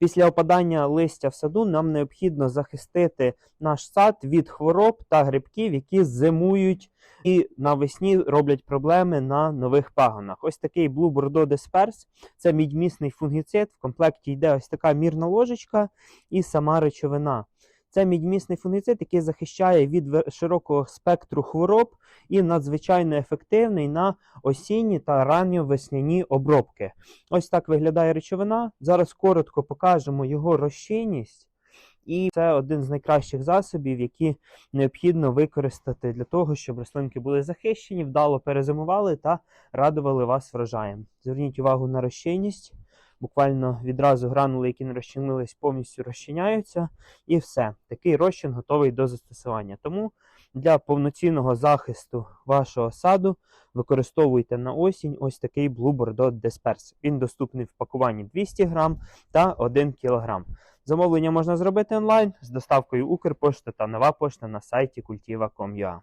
Після опадання листя в саду нам необхідно захистити наш сад від хвороб та грибків, які зимують і навесні роблять проблеми на нових пагонах. Ось такий Blue Bordeaux Disperse – це мідьмісний фунгіцид. В комплекті йде ось така мірна ложечка і сама речовина. Це мідьмісний фунгіцид, який захищає від широкого спектру хвороб і надзвичайно ефективний на осінні та ранньовесняні обробки. Ось так виглядає речовина. Зараз коротко покажемо його розчинність. І це один з найкращих засобів, які необхідно використати для того, щоб рослинки були захищені, вдало перезимували та радували вас врожаєм. Зверніть увагу на розчинність. Буквально відразу гранули, які не розчинились, повністю розчиняються, і все. Такий розчин готовий до застосування. Тому для повноцінного захисту вашого саду використовуйте на осінь ось такий Blue Bordeaux Disperse. Він доступний в пакуванні 200 грам та 1 кг. Замовлення можна зробити онлайн з доставкою Укрпошта та нова пошта на сайті kultiva.com.ua.